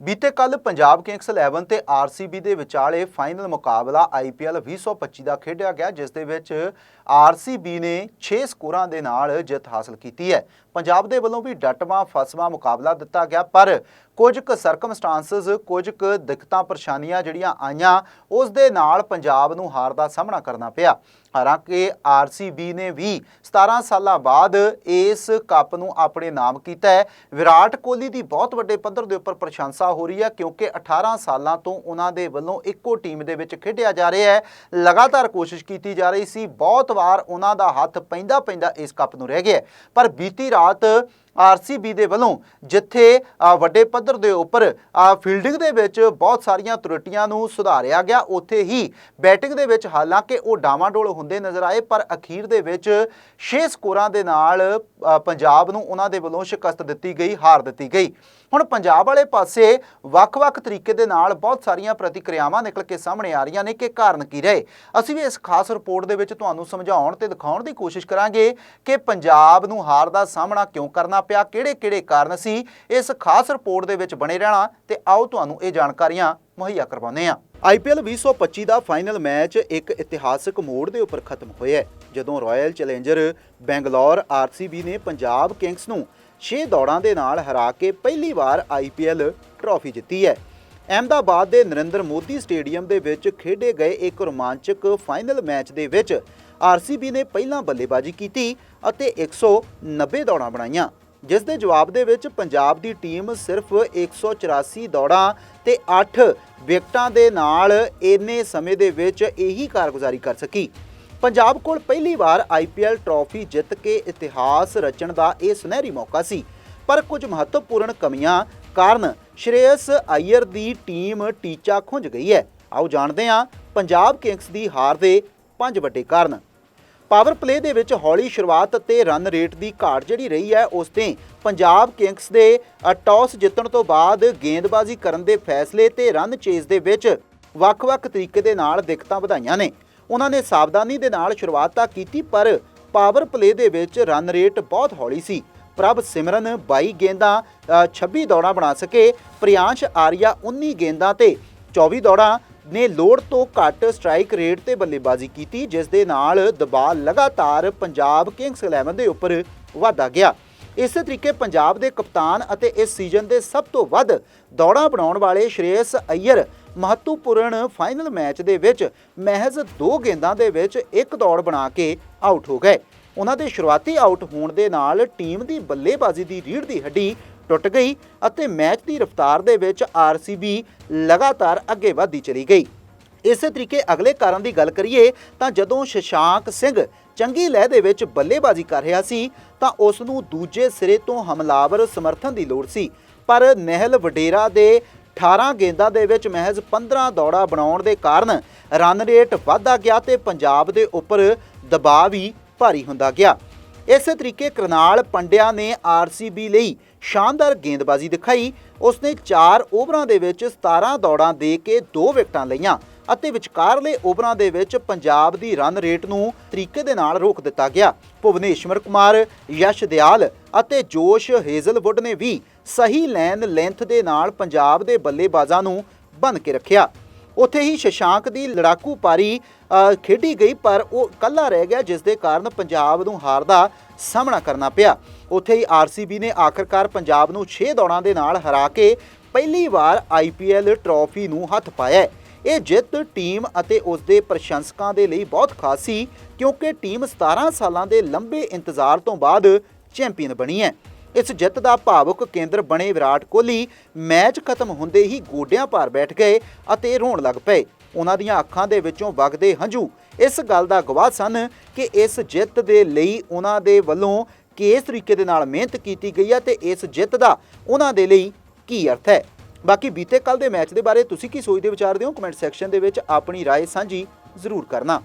ਬੀਤੇ ਕੱਲ ਪੰਜਾਬ ਕਿੰਗਸ 11 ਤੇ ਆਰਸੀਬੀ ਦੇ ਵਿਚਾਲੇ ਫਾਈਨਲ ਮੁਕਾਬਲਾ ਆਈਪੀਐਲ 2025 ਦਾ ਖੇਡਿਆ ਗਿਆ, ਜਿਸ ਦੇ ਵਿੱਚ ਆਰਸੀਬੀ ਨੇ 6 ਸਕੋਰਾਂ ਦੇ ਨਾਲ ਜਿੱਤ ਹਾਸਲ ਕੀਤੀ ਹੈ। ਪੰਜਾਬ ਦੇ ਵੱਲੋਂ ਵੀ ਡਟਵਾਂ, ਫਸਵਾਂ ਮੁਕਾਬਲਾ ਦਿੱਤਾ ਗਿਆ, ਪਰ ਕੁਝ ਕੁ ਸਰਕਮਸਟੈਂਸਸ ਕੁਝ ਕੁ ਦਿੱਕਤਾਂ, ਪਰੇਸ਼ਾਨੀਆਂ ਜਿਹੜੀਆਂ ਆਈਆਂ, ਉਸ ਦੇ ਨਾਲ ਪੰਜਾਬ ਨੂੰ ਹਾਰ ਦਾ ਸਾਹਮਣਾ ਕਰਨਾ ਪਿਆ। ਹਾਲਾਂਕਿ ਆਰਸੀਬੀ ਨੇ ਵੀ 17 ਸਾਲਾਂ ਬਾਅਦ ਇਸ ਕੱਪ ਨੂੰ ਆਪਣੇ ਨਾਮ ਕੀਤਾ ਹੈ। ਵਿਰਾਟ ਕੋਹਲੀ ਦੀ ਬਹੁਤ ਵੱਡੇ ਪੱਧਰ ਦੇ ਉੱਪਰ ਪ੍ਰਸ਼ੰਸਾ ਹੋ ਰਹੀ ਹੈ, ਕਿਉਂਕਿ 18 ਸਾਲਾਂ ਤੋਂ ਉਹਨਾਂ ਦੇ ਵੱਲੋਂ ਇੱਕੋ ਟੀਮ ਦੇ ਵਿੱਚ ਖੇਡਿਆ ਜਾ ਰਿਹਾ ਹੈ। ਲਗਾਤਾਰ ਕੋਸ਼ਿਸ਼ ਕੀਤੀ ਜਾ ਰਹੀ ਸੀ, ਬਹੁਤ ਵਾਰ ਉਹਨਾਂ ਦਾ ਹੱਥ ਪੈਂਦਾ ਪੈਂਦਾ ਇਸ ਕੱਪ ਨੂੰ ਰਹਿ ਗਿਆ ਪਰ ਬੀਤੀ ਰਾਤ ਆਰਸੀਬੀ ਦੇ ਵੱਲੋਂ ਜਿੱਥੇ ਵੱਡੇ ਪੱਧਰ ਦੇ ਉੱਪਰ ਫੀਲਡਿੰਗ ਦੇ ਵਿੱਚ ਬਹੁਤ ਸਾਰੀਆਂ ਤਰੁੱਟੀਆਂ ਨੂੰ ਸੁਧਾਰਿਆ ਗਿਆ, ਉੱਥੇ ਹੀ ਬੈਟਿੰਗ ਦੇ ਵਿੱਚ ਹਾਲਾਂਕਿ ਉਹ ਡਾਵਾਡੋਲ ਹੁੰਦੇ ਨਜ਼ਰ ਆਏ, ਪਰ ਅਖੀਰ ਦੇ ਵਿੱਚ 6 ਸਕੋਰਾਂ ਦੇ ਨਾਲ ਪੰਜਾਬ ਨੂੰ ਉਹਨਾਂ ਦੇ ਵੱਲੋਂ ਸ਼ਿਕਸਤ ਦਿੱਤੀ ਗਈ, ਹਾਰ ਦਿੱਤੀ ਗਈ। ਹੁਣ ਪੰਜਾਬ ਵਾਲੇ ਪਾਸੇ ਵੱਖ-ਵੱਖ ਤਰੀਕੇ ਦੇ ਨਾਲ ਬਹੁਤ ਸਾਰੀਆਂ ਪ੍ਰਤੀਕਿਰਿਆਵਾਂ ਨਿਕਲ ਕੇ ਸਾਹਮਣੇ ਆ ਰਹੀਆਂ ਨੇ, ਕਿ ਕਾਰਨ ਕੀ ਰਹੇ? ਅਸੀਂ ਵੀ ਇਸ ਖਾਸ ਰਿਪੋਰਟ ਦੇ ਵਿੱਚ ਤੁਹਾਨੂੰ ਸਮਝਾਉਣ ਤੇ ਦਿਖਾਉਣ ਦੀ ਕੋਸ਼ਿਸ਼ ਕਰਾਂਗੇ ਕਿ ਪੰਜਾਬ ਨੂੰ ਹਾਰ ਦਾ ਸਾਹਮਣਾ ਕਿਉਂ ਕਰਨਾ ਪਿਆ ਕਿਹੜੇ-ਕਿਹੜੇ ਕਾਰਨ ਸੀ, ਇਸ ਖਾਸ ਰਿਪੋਰਟ ਦੇ ਵਿੱਚ ਬਣੇ ਰਹਿਣਾ ਤੇ ਆਓ ਤੁਹਾਨੂੰ ਇਹ ਜਾਣਕਾਰੀਆਂ ਮੁਹੱਈਆ ਕਰਵਾਉਂਦੇ ਹਾਂ। ਆਈਪੀਐਲ 2025 ਦਾ ਫਾਈਨਲ ਮੈਚ ਇੱਕ ਇਤਿਹਾਸਕ ਮੋੜ ਦੇ ਉੱਪਰ ਖਤਮ ਹੋਇਆ ਜਦੋਂ ਰਾਇਲ ਚੈਲੰਜਰ ਬੈਂਗਲੌਰ ਆਰਸੀਬੀ ਨੇ ਪੰਜਾਬ ਕਿੰਗਸ ਨੂੰ 6 ਦੌੜਾਂ ਦੇ ਨਾਲ ਹਰਾ ਕੇ ਪਹਿਲੀ ਵਾਰ ਆਈਪੀਐਲ ਟਰਾਫੀ ਜਿੱਤੀ ਹੈ। ਅਹਿਮਦਾਬਾਦ ਦੇ ਨਰਿੰਦਰ ਮੋਦੀ ਸਟੇਡੀਅਮ ਦੇ ਵਿੱਚ ਖੇਡੇ ਗਏ ਇੱਕ ਰੋਮਾਂਚਕ ਫਾਈਨਲ ਮੈਚ ਦੇ ਵਿੱਚ ਆਰਸੀਬੀ ਨੇ ਪਹਿਲਾਂ ਬੱਲੇਬਾਜ਼ੀ ਕੀਤੀ ਅਤੇ 190 ਦੌੜਾਂ ਬਣਾਈਆਂ। ਜਿਸ ਦੇ ਜਵਾਬ ਦੇ ਵਿੱਚ ਪੰਜਾਬ ਦੀ ਟੀਮ ਸਿਰਫ 184 ਦੌੜਾਂ ਤੇ 8 ਵਿਕਟਾਂ ਦੇ ਨਾਲ ਇੰਨੇ ਸਮੇਂ ਦੇ ਵਿੱਚ ਇਹੀ ਕਾਰਗੁਜ਼ਾਰੀ ਕਰ ਸਕੀ। ਪੰਜਾਬ ਕੋਲ ਪਹਿਲੀ ਵਾਰ ਆਈਪੀਐਲ ਟਰਾਫੀ ਜਿੱਤ ਕੇ ਇਤਿਹਾਸ ਰਚਣ ਦਾ ਇਹ ਸੁਨਹਿਰੀ ਮੌਕਾ ਸੀ, ਪਰ ਕੁਝ ਮਹੱਤਵਪੂਰਨ ਕਮੀਆਂ ਕਾਰਨ ਸ਼੍ਰੇਅਸ ਅਈਅਰ ਦੀ ਟੀਮ ਟੀਚਾ ਖੁੰਝ ਗਈ ਹੈ। ਆਓ ਜਾਣਦੇ ਹਾਂ, ਪੰਜਾਬ ਕਿੰਗਸ ਦੀ ਹਾਰ ਦੇ ਪੰਜ ਵੱਡੇ ਕਾਰਨ। ਪਾਵਰ ਪਲੇ ਦੇ ਵਿੱਚ ਹੌਲੀ ਸ਼ੁਰੂਆਤ ਅਤੇ ਰਨ ਰੇਟ ਦੀ ਘਾਟ ਜਿਹੜੀ ਰਹੀ ਹੈ ਉਸ ਤੇ ਪੰਜਾਬ ਕਿੰਗਸ ਦੇ ਅ, ਟਾਸ ਜਿੱਤਣ ਤੋਂ ਬਾਅਦ ਗੇਂਦਬਾਜ਼ੀ ਕਰਨ ਦੇ ਫੈਸਲੇ ਤੇ ਰਨ ਚੇਸ ਦੇ ਵਿੱਚ ਵੱਖ-ਵੱਖ ਤਰੀਕੇ ਦੇ ਨਾਲ ਦਿੱਕਤਾਂ ਵਧਾਈਆਂ ਨੇ। ਉਹਨਾਂ ਨੇ ਸਾਵਧਾਨੀ ਦੇ ਨਾਲ ਸ਼ੁਰੂਆਤ ਤਾਂ ਕੀਤੀ ਪਰ ਪਾਵਰ ਪਲੇ ਦੇ ਵਿੱਚ ਰਨ ਰੇਟ ਬਹੁਤ ਹੌਲੀ ਸੀ। ਪ੍ਰਭ ਸਿਮਰਨ 22 ਗੇਂਦਾਂ ਅ, 26 ਦੌੜਾਂ ਬਣਾ ਸਕੇ। ਪ੍ਰਿਆੰਸ਼ ਆਰੀਆ 19 ਗੇਂਦਾਂ ਤੇ 24 ਦੌੜਾਂ। ਨੇ ਲੋੜ ਤੋਂ ਘੱਟ ਸਟ੍ਰਾਈਕ ਰੇਟ ਤੇ ਬੱਲੇਬਾਜ਼ੀ ਕੀਤੀ, ਜਿਸ ਦੇ ਨਾਲ ਦਬਾਅ ਲਗਾਤਾਰ ਪੰਜਾਬ ਕਿੰਗਸ 11 ਦੇ ਉੱਪਰ ਵਧਦਾ ਗਿਆ। ਇਸੇ ਤਰੀਕੇ ਪੰਜਾਬ ਦੇ ਕਪਤਾਨ ਅਤੇ ਇਸ ਸੀਜ਼ਨ ਦੇ ਸਭ ਤੋਂ ਵੱਧ ਦੌੜਾਂ ਬਣਾਉਣ ਵਾਲੇ ਸ਼੍ਰੇਯਸ ਅਈਅਰ ਮਹੱਤਵਪੂਰਨ ਫਾਈਨਲ ਮੈਚ ਦੇ ਵਿੱਚ ਮਹਿਜ਼ ਦੋ ਗੇਂਦਾਂ ਦੇ ਵਿੱਚ ਇੱਕ ਦੌੜ ਬਣਾ ਕੇ ਆਊਟ ਹੋ ਗਏ। ਉਹਨਾਂ ਦੇ ਸ਼ੁਰੂਆਤੀ ਆਊਟ ਹੋਣ ਦੇ ਨਾਲ ਟੀਮ ਦੀ ਬੱਲੇਬਾਜ਼ੀ ਦੀ ਰੀੜ ਦੀ ਹੱਡੀ ਟੁੱਟ ਗਈ ਅਤੇ ਮੈਚ ਦੀ ਰਫ਼ਤਾਰ ਦੇ ਵਿੱਚ ਆਰਸੀਬੀ ਲਗਾਤਾਰ ਅੱਗੇ ਵਧਦੀ ਚਲੀ ਗਈ। ਇਸੇ ਤਰੀਕੇ ਅਗਲੇ ਕਾਰਨ ਦੀ ਗੱਲ ਕਰੀਏ ਤਾਂ ਜਦੋਂ ਸ਼ਸ਼ਾਂਕ ਸਿੰਘ ਚੰਗੀ ਲਹਿ ਦੇ ਵਿੱਚ ਬੱਲੇਬਾਜ਼ੀ ਕਰ ਰਿਹਾ ਸੀ ਤਾਂ ਉਸ ਨੂੰ ਦੂਜੇ ਸਿਰੇ ਤੋਂ ਹਮਲਾਵਰ ਸਮਰਥਨ ਦੀ ਲੋੜ ਸੀ। ਪਰ ਨਹਿਲ ਵਡੇਰਾ ਦੇ 18 ਗੇਂਦਾਂ ਦੇ ਵਿੱਚ ਮਹਿਜ਼ 15 ਦੌੜਾਂ ਬਣਾਉਣ ਦੇ ਕਾਰਨ ਰਨ ਰੇਟ ਵਧਦਾ ਗਿਆ ਤੇ ਪੰਜਾਬ ਦੇ ਉੱਪਰ ਦਬਾਅ ਵੀ ਭਾਰੀ ਹੁੰਦਾ ਗਿਆ। ਇਸੇ ਤਰੀਕੇ ਕਰਨਾਲ ਪੰਡਿਆ ਨੇ ਆਰਸੀਬੀ ਲਈ ਸ਼ਾਨਦਾਰ ਗੇਂਦਬਾਜ਼ੀ ਦਿਖਾਈ। ਉਸਨੇ 4 ਓਵਰਾਂ ਦੇ ਵਿੱਚ 17 ਦੌੜਾਂ ਦੇ ਕੇ 2 ਵਿਕਟਾਂ ਲਈਆਂ ਅਤੇ ਵਿਚਕਾਰਲੇ ਓਵਰਾਂ ਦੇ ਵਿੱਚ ਪੰਜਾਬ ਦੀ ਰਨ ਰੇਟ ਨੂੰ ਤਰੀਕੇ ਦੇ ਨਾਲ ਰੋਕ ਦਿੱਤਾ ਗਿਆ। ਭੁਵਨੇਸ਼ਵਰ ਕੁਮਾਰ, ਯਸ਼ ਦਿਆਲ ਅਤੇ ਜੋਸ਼ ਹੇਜ਼ਲਵੁੱਡ ਨੇ ਵੀ ਸਹੀ ਲੈਨ ਲੈਂਥ ਦੇ ਨਾਲ ਪੰਜਾਬ ਦੇ ਬੱਲੇਬਾਜ਼ਾਂ ਨੂੰ ਬੰਨ ਕੇ ਰੱਖਿਆ। ਉੱਥੇ ਹੀ ਸ਼ਸ਼ਾਂਕ ਦੀ ਲੜਾਕੂ ਪਾਰੀ ਖੇਡੀ ਗਈ, ਪਰ ਉਹ ਕੱਲਾ ਰਹਿ ਗਿਆ ਜਿਸ ਦੇ ਕਾਰਨ ਪੰਜਾਬ ਨੂੰ ਹਾਰ ਦਾ ਸਾਹਮਣਾ ਕਰਨਾ ਪਿਆ ਉੱਥੇ ਹੀ ਆਰਸੀਬੀ ਨੇ ਆਖਰਕਾਰ ਪੰਜਾਬ ਨੂੰ 6 ਦੌੜਾਂ ਦੇ ਨਾਲ ਹਰਾ ਕੇ ਪਹਿਲੀ ਵਾਰ ਆਈਪੀਐਲ ਟਰਾਫੀ ਨੂੰ ਹੱਥ ਪਾਇਆ ਹੈ। ਇਹ ਜਿੱਤ ਟੀਮ ਅਤੇ ਉਸ ਦੇ ਪ੍ਰਸ਼ੰਸਕਾਂ ਦੇ ਲਈ ਬਹੁਤ ਖਾਸ ਸੀ, ਕਿਉਂਕਿ ਟੀਮ 17 ਸਾਲਾਂ ਦੇ ਲੰਬੇ ਇੰਤਜ਼ਾਰ ਤੋਂ ਬਾਅਦ ਚੈਂਪੀਅਨ ਬਣੀ ਹੈ ਇਸ ਜਿੱਤ ਦਾ ਭਾਵੁਕ ਕੇਂਦਰ ਬਣੇ ਵਿਰਾਟ ਕੋਹਲੀ ਮੈਚ ਖਤਮ ਹੁੰਦੇ ਹੀ ਗੋਡਿਆਂ ਭਾਰ ਬੈਠ ਗਏ ਅਤੇ ਰੋਣ ਲੱਗ ਪਏ ਉਹਨਾਂ ਦੀਆਂ ਅੱਖਾਂ ਦੇ ਵਿੱਚੋਂ ਵਗਦੇ ਹੰਝੂ ਇਸ ਗੱਲ ਦਾ ਗਵਾਹ ਸਨ ਕਿ ਇਸ ਜਿੱਤ ਦੇ ਲਈ ਉਹਨਾਂ ਦੇ ਵੱਲੋਂ ਕਿਸ ਤਰੀਕੇ ਦੇ ਨਾਲ ਮਿਹਨਤ ਕੀਤੀ ਗਈ ਹੈ ਤੇ ਇਸ ਜਿੱਤ ਦਾ ਉਹਨਾਂ ਦੇ ਲਈ ਕੀ ਅਰਥ ਹੈ ਬਾਕੀ ਬੀਤੇ ਕੱਲ ਦੇ ਮੈਚ ਦੇ ਬਾਰੇ ਤੁਸੀਂ ਕੀ ਸੋਚਦੇ ਵਿਚਾਰਦੇ ਹੋ ਕਮੈਂਟ ਸੈਕਸ਼ਨ ਦੇ ਵਿੱਚ ਆਪਣੀ رائے ਸਾਂਝੀ ਜ਼ਰੂਰ ਕਰਨਾ